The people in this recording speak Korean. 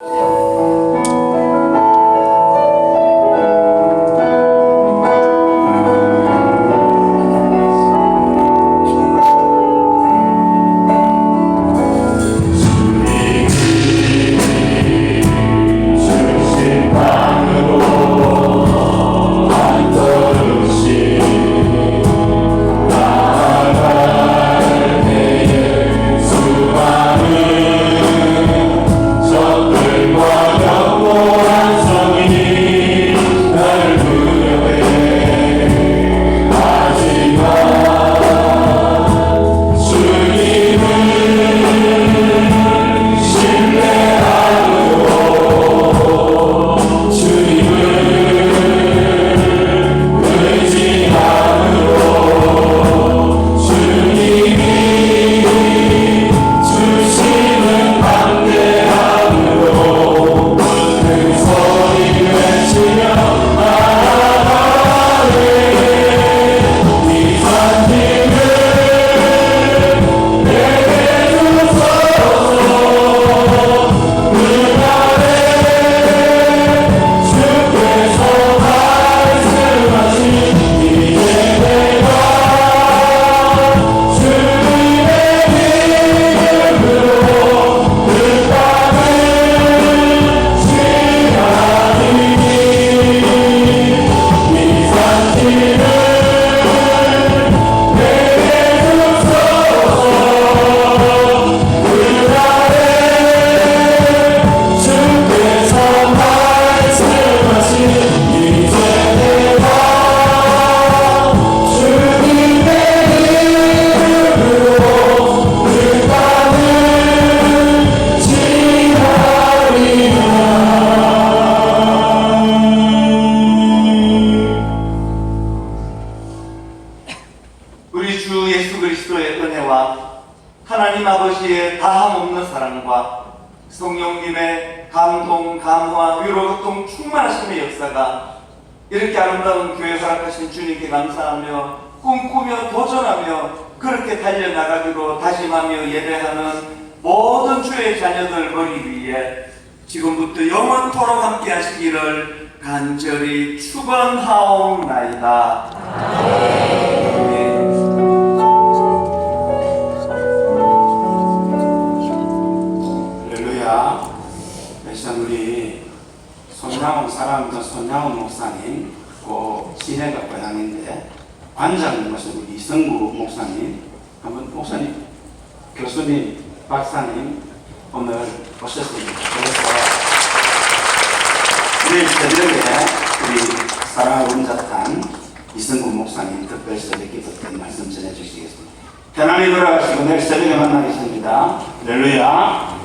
you. 우리 주 예수 그리스도의 은혜와 하나님 아버지의 다함없는 사랑과 성령님의 감동, 감화, 위로, 교통 충만하심의 역사가 이렇게 아름다운 교회 허락하신 주님께 감사하며 꿈꾸며 도전하며 그렇게 달려나가기로 다짐하며 예배하는 모든 주의 자녀들 머리 위에 지금부터 영원토록 함께 하시기를 간절히 축원하옵나이다. 아멘. 일단 우리 손양훈 사랑하는 손양훈 목사님, 그 시내가 고향인데 관장님하신 우리 이성구 목사님, 한번 목사님, 교수님, 박사님 오늘 오셨습니다. 그래서 내일 새벽에 우리 사랑하는 원자탄 이성구 목사님 특별 새벽 기도 때 말씀 전해주시겠습니다. 편안히 돌아가시고 내일 새벽에 만나겠습니다. 할렐루야.